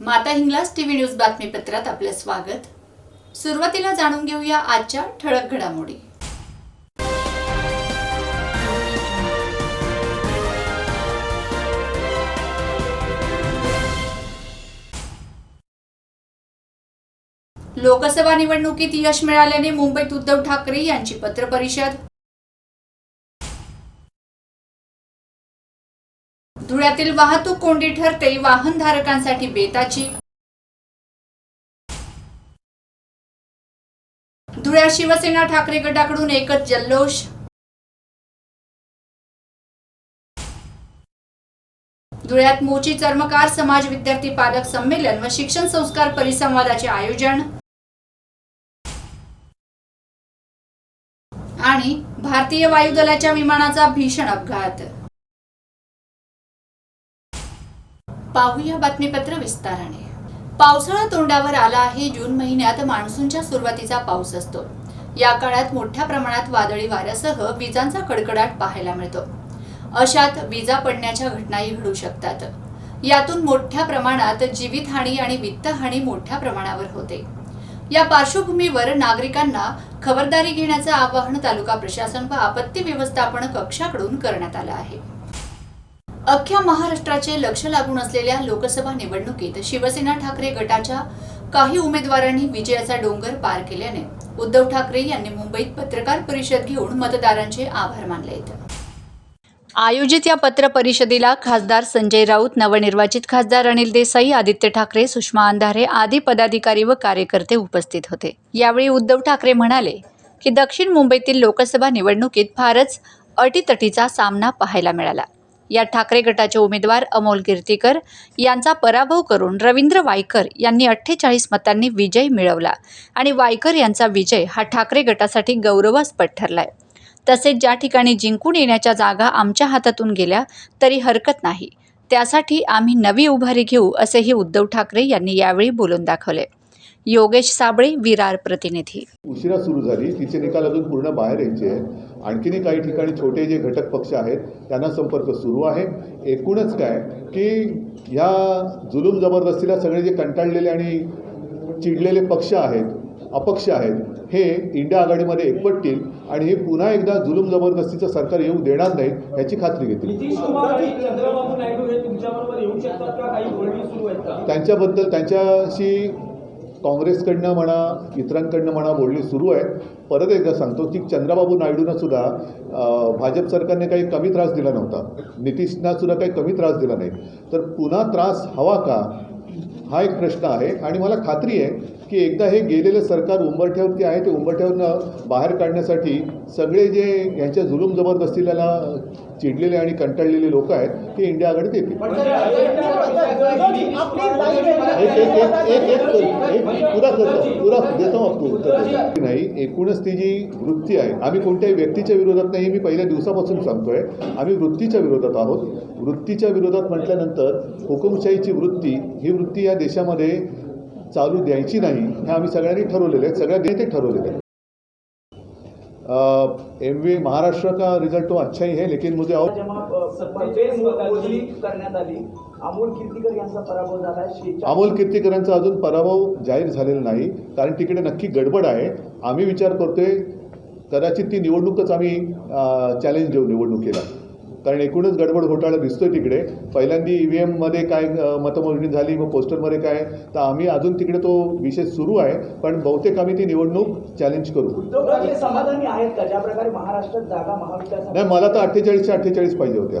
माता Hinglaj TV news बातमीपत्रात आपलं स्वागत. सुरुवातीला जाणून घेऊया आजच्या ठळक घडामोडी. लोकसभा निवडणुकीत यश मिळाल्याने मुंबईत उद्धव ठाकरे यांची पत्रपरिषद धुळ्यातील वाहतूक कोंडी ठरते वाहनधारकांसाठी बेताची. धुळ्यात शिवसेना ठाकरे गटाकडून एकच जल्लोष. धुळ्यात मोची चर्मकार समाज विद्यार्थी पालक संमेलन व शिक्षण संस्कार परिसंवादाचे आयोजन. आणि भारतीय वायुदलाच्या विमानाचा भीषण अपघात. पाहूया बातमीपत्र विस्ताराने. पावसाळा तोंडावर आला आहे. जून महिन्यात मान्सूनच्या सुरुवातीचा पाऊस असतो. या काळात मोठ्या प्रमाणात वादळी वाऱ्यासह विजांचा कडकडाट पाहायला मिळतो. अशात विजा पडण्याच्या घटनाही घडू शकतात. यातून मोठ्या प्रमाणात जीवितहानी आणि वित्तहानी मोठ्या प्रमाणावर होते. या पार्श्वभूमीवर नागरिकांना खबरदारी घेण्याचं आवाहन तालुका प्रशासन व आपत्ती व्यवस्थापन कक्षाकडून करण्यात आलं आहे. अख्ख्या महाराष्ट्राचे लक्ष लागून असलेल्या लोकसभा निवडणुकीत शिवसेना ठाकरे गटाच्या काही उमेदवारांनी विजयाचा डोंगर पार केल्याने उद्धव ठाकरे यांनी मुंबईत पत्रकार परिषद घेऊन मतदारांचे आभार मानले आहेत आयोजित या पत्र परिषदेला खासदार संजय राऊत नवनिर्वाचित खासदार अनिल देसाई आदित्य ठाकरे सुषमा अंधारे आदी पदाधिकारी व कार्यकर्ते उपस्थित होते. यावेळी उद्धव ठाकरे म्हणाले की दक्षिण मुंबईतील लोकसभा निवडणुकीत फारच अटीतटीचा सामना पाहायला मिळाला. या ठाकरे गटाचे उमेदवार अमोल कीर्तीकर यांचा पराभव करून रवींद्र वायकर यांनी अठ्ठेचाळीस मतांनी विजय मिळवला आणि वायकर यांचा विजय हा ठाकरे गटासाठी गौरवास्पद ठरलाय. तसेच ज्या ठिकाणी जिंकून येण्याच्या जागा आमच्या हातातून गेल्या तरी हरकत नाही. त्यासाठी आम्ही नवी उभारी घेऊ असेही उद्धव ठाकरे यांनी यावेळी बोलून दाखवले. योगेश साबळे विरार प्रतिनिधी. उशिरा सुरू झाली. तिचे निकाल अजून पूर्ण बाहेर यायचे आहेत. आणखीनही काही ठिकाणी छोटे जे घटक पक्ष आहेत त्यांना संपर्क सुरू आहे. एकूणच काय की ह्या जुलूम जबरदस्तीला सगळे जे कंटाळलेले आणि चिडलेले पक्ष आहेत अपक्ष आहेत हे इंडिया आघाडीमध्ये एकवटतील आणि हे पुन्हा एकदा जुलूम जबरदस्तीचं सरकार येऊ देणार नाही याची खात्री घेतील. हे त्यांच्याबद्दल त्यांच्याशी काँग्रेसकडनं म्हणा इतरांकडनं म्हणा बोलणी सुरू आहे. परत एकदा सांगतो की चंद्रबाबू नायडूंना सुद्धा भाजप सरकारने काही कमी त्रास दिला नव्हता. नितीशना सुद्धा काही कमी त्रास दिला नाही. तर पुन्हा त्रास हवा का? हा एक प्रश्न आहे. आणि मला खात्री आहे की एकदा हे गेलेलं सरकार उंबरठ्यावरती आहे ते उंबरठ्यावरनं बाहेर काढण्यासाठी सगळे जे यांच्या जुलूम जबरदस्तीला चिडलेले आणि कंटाळलेले लोक आहेत ते इंडिया आघाडीत येतील. अजूनही एक एक एक एक एक एक पुरा करतो पुरा देतो उत्तर. देतो. नाही एकूणच ती जी वृत्ती आहे आम्ही कोणत्याही व्यक्तीच्या विरोधात नाही मी पहिल्या दिवसापासून सांगतोय आम्ही वृत्तीच्या विरोधात आहोत. वृत्तीच्या विरोधात म्हटल्यानंतर हुकुमशाहीची वृत्ती ही वृत्ती या देशामध्ये चालू द्यायची नाही हे आम्ही सगळ्यांनी ठरवलेले आहेत सगळ्या नेते ठरवलेले आहेत. एम वी महाराष्ट्र का रिजल्ट तो अच्छा ही है लेकिन मुझे और अमोल कीर्तीकर यांचा पराभव झाला शेहेचाळीस- अमोल कीर्तीकरांचा अजून पराभव जाहीर झालेला नाही कारण तिकडे नक्की गडबड आहे. आम्ही विचार करतोय कदाचित ती निवडणूकच आम्ही चॅलेंज देऊ निवडणुकीला. कारण एकूणच गडबड घोटाळा दिसतोय तिकडे. पहिल्यांदी ई व्ही एममध्ये काय मतमोजणी झाली मग पोस्टरमध्ये काय? तर आम्ही अजून तिकडे तो विषय सुरू आहे पण बहुतेक आम्ही ती निवडणूक चॅलेंज करू. उद्धव ठाकरे समाधानी आहेत का? ज्या प्रकारे महाराष्ट्रात जागा महाविकास नाही मला तर अठ्ठेचाळीसच्या अठ्ठेचाळीस पाहिजे होत्या.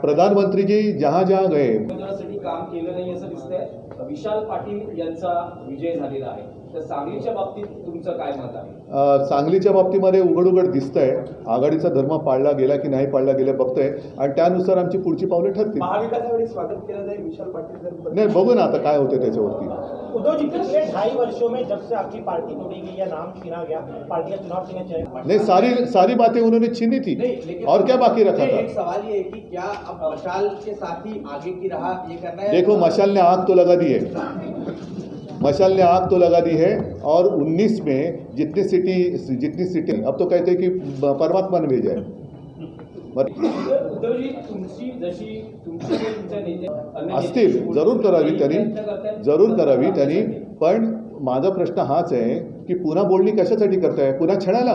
प्रधानमंत्री जी जहां जहां गए। काम केलं नाही असं दिसतंय. विशाल पाटील यांचा विजय झालेला आहे. सांगलीच्या बाबतीत तुमचं काय मत आहे? सांगलीच्या बाबतीमध्ये उघड उघड दिसतंय. आघाडीचा धर्म पाळला गेला की नाही पाळला गेला बघतोय. आणि त्यानुसार आमची पुढची पावलं ठरतील. महाविकास स्वागत केलं जाईल विशाल पाटील नाही बघू ना आता काय होतं त्याच्यावरती. उद्धव जी पिछले ढाई वर्षों में जब से आपकी पार्टी तोड़ी गई या नाम छीना गया पार्टी का चुनाव छीने चाहे नहीं सारी सारी बातें उन्होंने छीनी थी। और क्या बाकी रखा एक था? सवाल ये है कि क्या अब मशाल के साथ ही आगे की राह ये करना है? देखो मशाल ने आग तो लगा दी है। मशाल ने आग तो लगा दी है और 19 में जितनी सिटी जितनी सिटी अब तो कहते हैं कि परमात्मा ने भेजा है। असतील ज़रूर करावी त्यांनी ज़रूर करावी त्यांनी पण माझा प्रश्न हाच आहे की पुन्हा बोलणी कशासाठी करताय? पुन्हा छळायला?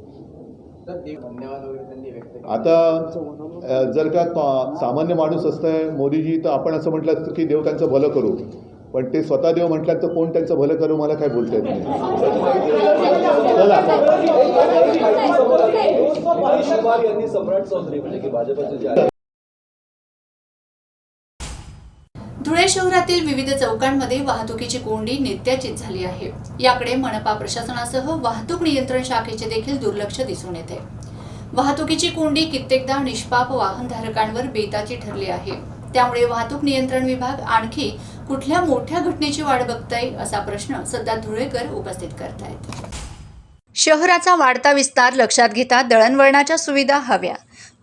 आता जर का का- सामान्य माणूस असतंय मोदीजी तर आपण असं म्हटलं असतं की देव त्यांचं भलं करू. पण ते स्वतः देव म्हटलं तर कोण त्यांचं भलं करू मला काय बोलता येत नाही. चला. धुळे शहरातील विविध चौकांमध्ये वाहतुकीची कोंडी नित्याचीच झाली आहे. याकडे मनपा प्रशासनासह वाहतूक नियंत्रण शाखेचे देखील दुर्लक्ष दिसून येते. वाहतुकीची कोंडी कित्येकदा निष्पाप वाहनधारकांवर बेताची ठरली आहे. त्यामुळे वाहतूक नियंत्रण विभाग आणखी कुठल्या मोठ्या घटनेची वाट बघताय असा प्रश्न सध्या धुळेकर उपस्थित करतायत. शहराचा वाढता विस्तार लक्षात घेता दळणवळणाच्या सुविधा हव्या.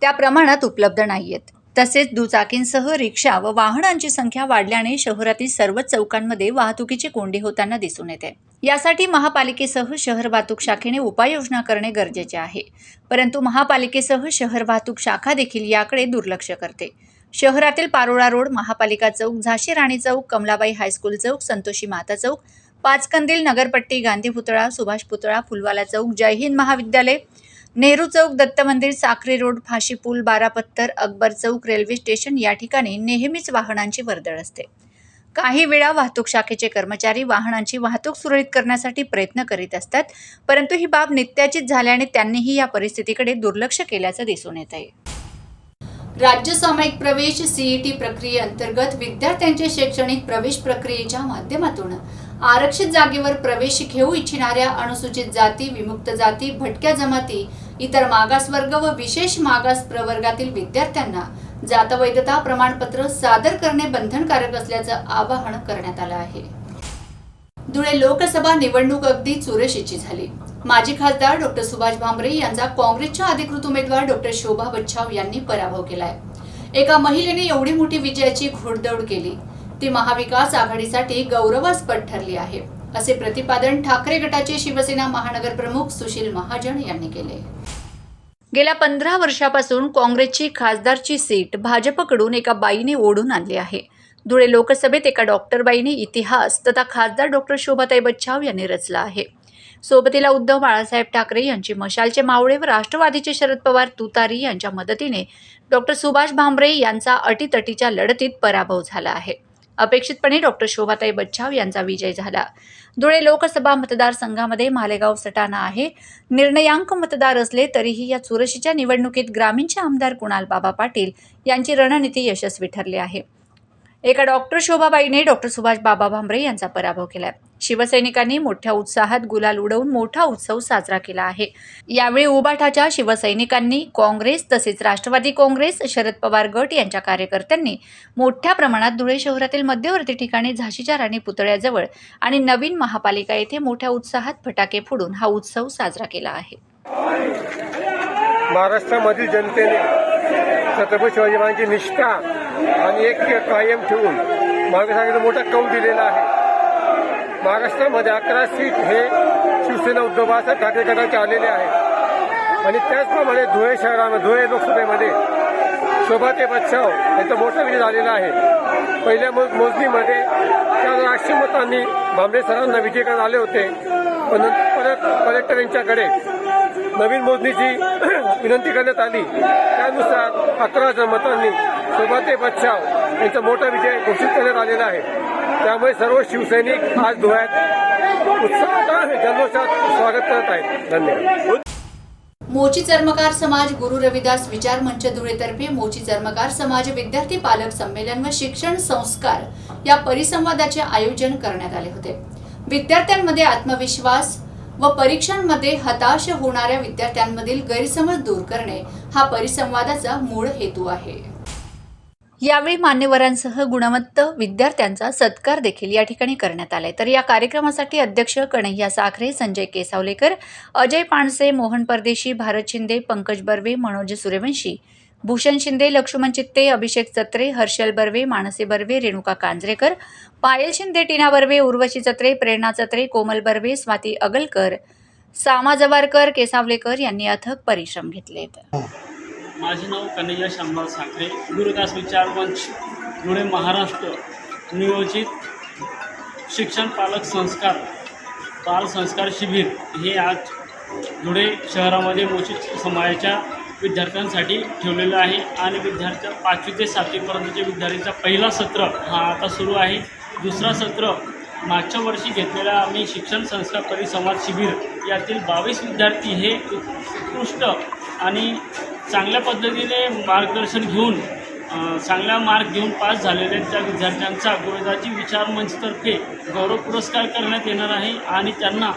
त्या प्रमाणात उपलब्ध नाहीयेत. तसेच दुचाकींसह रिक्षा व वाहनांची संख्या वाढल्याने शहरातील सर्वच चौकांमध्ये वाहतुकीची कोंडी होताना दिसून येते. यासाठी महापालिकेसह शहर वाहतूक शाखेने उपाययोजना करणे गरजेचे आहे. परंतु महापालिकेसह शहर वाहतूक शाखा देखील याकडे दुर्लक्ष करते. शहरातील पारोळा रोड महापालिका चौक झाशी राणी चौक कमलाबाई हायस्कूल चौक संतोषी माता चौक पाचकंदील नगरपट्टी गांधी पुतळा सुभाष पुतळा फुलवाला चौक जय हिंद महाविद्यालय नेहरू चौक दत्त मंदिर साखरे रोड फाशी पूल बारापत्तर अकबर चौक रेल्वे स्टेशन या ठिकाणी नेहमीच वाहनांची वर्दळ असते. काही वेळा वाहतूक शाखेचे कर्मचारी वाहनांची वाहतूक सुरळीत करण्यासाठी प्रयत्न करीत असतात परंतु ही बाब नित्याचीच झाल्याने त्यांनीही या परिस्थितीकडे दुर्लक्ष केल्याचं दिसून येत आहे. राज्य सामायिक प्रवेश सीईटी प्रक्रियेअंतर्गत विद्यार्थ्यांचे शैक्षणिक प्रवेश प्रक्रियेच्या माध्यमातून आरक्षित जागेवर प्रवेश घेऊ इच्छिणाऱ्या अनुसूचित जाती विमुक्त जाती भटक्या जमाती इतर मागासवर्ग व विशेष मागास प्रवर्गातील विद्यार्थ्यांना जातवैधता प्रमाणपत्र सादर करणे बंधनकारक असल्याचं आवाहन करण्यात आलं आहे. धुळे लोकसभा निवडणूक अगदी चुरशीची झाली. माजी खासदार डॉक्टर सुभाष भामरे यांचा काँग्रेसच्या अधिकृत उमेदवार डॉक्टर शोभा बच्छाव यांनी पराभव केलाय. एका महिलेने एवढी मोठी विजयाची घोडदौड केली. ती महाविकास आघाडीसाठी गौरवास्पद ठरली आहे. असे प्रतिपादन ठाकरे गटाचे शिवसेना महानगर प्रमुख सुशील महाजन यांनी केले. गेल्या पंधरा वर्षापासून काँग्रेसची खासदारची सीट भाजपकडून एका बाईने ओढून आणली आहे. धुळे लोकसभेत एका डॉक्टरबाईने इतिहास तथा खासदार डॉक्टर शोभाताई बच्छाव यांनी रचला आहे. सोबतीला उद्धव बाळासाहेब ठाकरे यांची मशालचे मावळे व राष्ट्रवादीचे शरद पवार तुतारी यांच्या मदतीने डॉक्टर सुभाष भामरे यांचा अटीतटीच्या लढतीत पराभव झाला आहे. अपेक्षितपणे डॉक्टर शोभाताई बच्छाव यांचा विजय झाला. धुळे लोकसभा मतदारसंघामध्ये मालेगाव सटाणा आहे. निर्णयांक मतदार असले तरीही या चुरशीच्या निवडणुकीत ग्रामीणचे आमदार कुणाल बाबा पाटील यांची रणनीती यशस्वी ठरली आहे. एका डॉक्टर शोभाबाईने डॉक्टर सुभाष बाबा भांबरे यांचा पराभव केला शिवसैनिकांनी मोठ्या उत्साहात गुलाल उडवून मोठा उत्सव साजरा केला आहे. यावेळी उबाठाच्या शिवसैनिकांनी काँग्रेस तसेच राष्ट्रवादी काँग्रेस शरद पवार गट यांच्या कार्यकर्त्यांनी मोठ्या प्रमाणात धुळे शहरातील मध्यवर्ती ठिकाणी झाशीच्या राणी पुतळ्याजवळ आणि नवीन महापालिका येथे मोठ्या उत्साहात फटाके फोडून हा उत्सव साजरा केला आहे. महाराष्ट्रामधील जनतेने छत्रपती शिवाजी महाराजांची निष्ठा आणि एक कायम ठेवून महाराष्ट्राकडे मोठा कौल दिलेला आहे. महाराष्ट्रामध्ये अकरा सीट हे शिवसेना उद्धव बाळासाहेब ठाकरे गटाचे आलेले आहे आणि त्याचप्रमाणे धुळे शहरामध्ये धुळे लोकसभेमध्ये शोभा ते बच्छाव यांचा मोठा विजय झालेला आहे. पहिल्या मोजणीमध्ये चार आठशे मतांनी भांबळे सरांना विजय करण्यात आले होते. पण परत कलेक्टर यांच्याकडे नवीन मोजणीची विनंती करण्यात आली. त्यानुसार अकरा हजार मतांनी सोबते बच्चाव यांचा मोठा विजय घोषित करण्यात आलेला आहे. त्यामुळे सर्व शिवसैनिक आज धुळ्यात उत्साहात जल्लोषात स्वागत करत आहेत. धन्यवाद. मोची चर्मकार समाज गुरु रविदास विचार मंच धुळेतर्फे मोची चर्मकार समाज विद्यार्थी पालक संमेलन व शिक्षण संस्कार या परिसंवादाचे आयोजन करण्यात आले होते. विद्यार्थ्यांमध्ये आत्मविश्वास व परीक्षांमध्ये हताश होणाऱ्या विद्यार्थ्यांमधील गैरसमज दूर करणे हा परिसंवादाचा मूळ हेतू आहे. यावेळी मान्यवरांसह गुणवंत विद्यार्थ्यांचा सत्कार देखील या ठिकाणी करण्यात आलाय. तर या कार्यक्रमासाठी अध्यक्ष कन्हैया साखरे संजय केसावलेकर अजय पाणसे मोहन परदेशी भारत शिंदे पंकज बर्वे मनोज सूर्यवंशी भूषण शिंदे लक्ष्मण चित्ते अभिषेक चत्रे हर्षल बर्वे मानसी बर्वे रेणुका कांजरेकर पायल शिंदे टीना बर्वे उर्वशी चत्रे प्रेरणा चत्रे कोमल बर्वे स्वाती अगलकर सामा जवारकर केसावलेकर यांनी अथक परिश्रम घेतले माझे नाव कन्हैया शांबा साखरे गुरुदास विचार मंच धुळे महाराष्ट्र नियोजित शिक्षण पालक संस्कार बाल संस्कार शिबिर हे आज धुळे शहरामध्ये मोठी समाजाच्या विद्यार्थ्यांसाठी ठेवलेलं आहे. आणि विद्यार्थ्या पाचवी ते सातवीपर्यंतच्या विद्यार्थ्यांचा पहिला सत्र हा आता सुरू आहे. दुसरा सत्र मागच्या वर्षी घेतलेला आम्ही शिक्षण संस्था परिसंवाद शिबिर यातील बावीस विद्यार्थी हे उत्कृष्ट आणि चांगल्या पद्धतीने मार्गदर्शन घेऊन चांगला मार्क घेऊन पास झालेल्या त्या विद्यार्थ्यांचा गुरुदाजी विचार मंचतर्फे गौरव पुरस्कार करण्यात येणार आहे. आणि त्यांना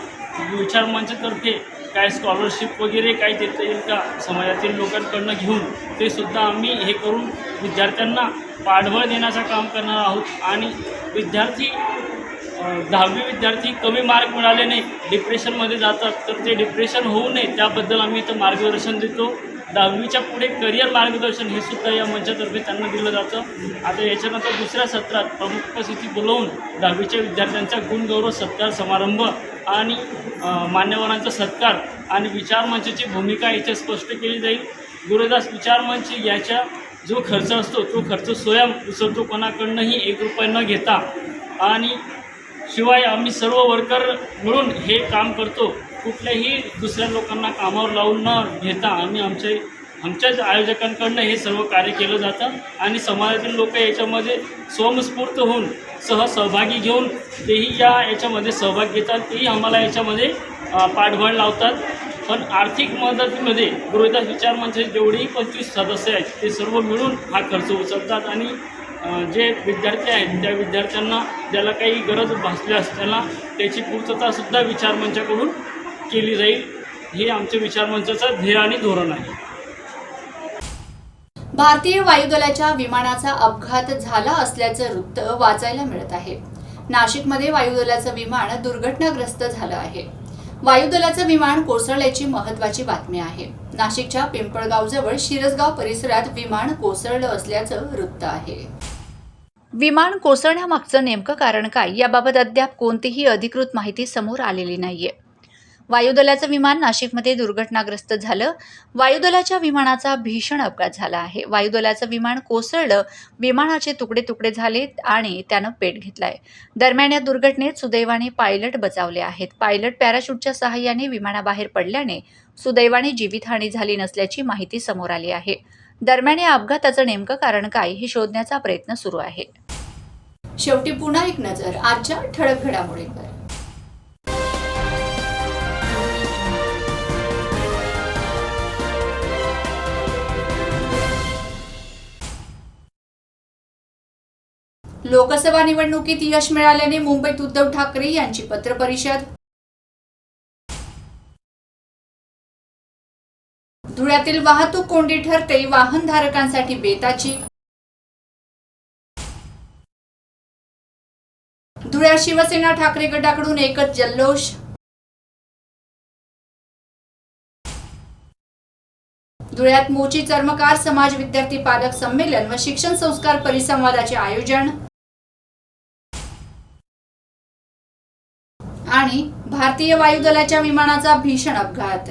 विचार मंचतर्फे काय स्कॉलरशिप वगैरे काय देता येईल का समाजातील लोकांकडनं घेऊन? ते सुद्धा आम्ही हे करून विद्यार्थ्यांना पाठबळ देण्याचं काम करणार आहोत. आणि विद्यार्थी दहावी विद्यार्थी कमी मार्क मिळाले नाही डिप्रेशनमध्ये जातात तर ते डिप्रेशन होऊ नये त्याबद्दल आम्ही इथं मार्गदर्शन देतो. दहावीच्या पुढे करिअर मार्गदर्शन हे सुद्धा या मंचातर्फे त्यांना दिलं जातं. आता याच्यानंतर दुसऱ्या सत्रात प्रमुख उपस्थिती बोलवून दहावीच्या विद्यार्थ्यांचा गुणगौरव सत्कार समारंभ आणि मान्यवरांचा सत्कार आणि विचार मंचाची भूमिका याच्यात स्पष्ट केली जाईल. गुरुदास विचार मंच याच्या जो खर्च असतो तो खर्च स्वयं उचलतो कोणाकडनंही एक रुपये न घेता. आणि शिवाय आम्ही सर्व वर्कर मिळून हे काम करतो. कुठल्याही दुसऱ्या लोकांना कामावर लावून न घेता आम्ही आमचे आमच्याच आयोजकांकडनं हे सर्व कार्य केलं जातं. आणि समाजातील लोक याच्यामध्ये स्वमस्फूर्त होऊन सह सहभागी घेऊन तेही या याच्यामध्ये सहभाग घेतात. तेही आम्हाला याच्यामध्ये पाठबळ लावतात. पण आर्थिक मदतीमध्ये गृहदास विचार मंचाचे जेवढेही पंचवीस सदस्य आहेत ते सर्व मिळून हा खर्च उचलतात. आणि जे विद्यार्थी आहेत त्या विद्यार्थ्यांना ज्याला काही गरज भासल्यास त्याला त्याची पूर्ततासुद्धा विचार मंचाकडून केली जाईल. हे आमच्या विचार मंचाचं ध्येय आणि धोरण आहे. भारतीय वायुदलाच्या विमानाचा अपघात झाला असल्याचं वृत्त वाचायला मिळत आहे. नाशिकमध्ये वायुदलाचं विमान दुर्घटनाग्रस्त झालं आहे. वायुदलाचं विमान कोसळल्याची महत्वाची बातमी आहे. नाशिकच्या पिंपळगावजवळ शिरसगाव परिसरात विमान कोसळलं असल्याचं वृत्त आहे. विमान कोसळण्यामागचं नेमकं कारण काय? याबाबत अद्याप कोणतीही अधिकृत माहिती समोर आलेली नाहीये. वायुदलाचं विमान नाशिकमध्ये दुर्घटनाग्रस्त झालं. वायुदलाच्या विमानाचा भीषण अपघात झाला आहे. वायुदलाचं विमान कोसळलं विमानाचे तुकडे तुकडे झाले आणि त्यानं पेट घेतलाय. दरम्यान या दुर्घटनेत सुदैवाने पायलट बचावले आहेत. पायलट पॅराशूटच्या सहाय्याने विमानाबाहेर पडल्याने सुदैवाने जीवितहानी झाली नसल्याची माहिती समोर आली आहे. दरम्यान या अपघाताचं नेमकं कारण काय हे शोधण्याचा प्रयत्न सुरू आहे. शेवटी पुन्हा एक नजर आजच्या ठळक घडामोडींवर. लोकसभा निवडणुकीत यश मिळाल्याने मुंबईत उद्धव ठाकरे यांची पत्रपरिषद धुळ्यातील वाहतूक कोंडी ठरते वाहनधारकांसाठी बेताची. धुळ्यात शिवसेना ठाकरे गटाकडून एकच जल्लोष. धुळ्यात मोची चर्मकार समाज विद्यार्थी पालक संमेलन व शिक्षण संस्कार परिसंवादाचे आयोजन. आणि भारतीय वायुदलाच्या विमानाचा भीषण अपघात.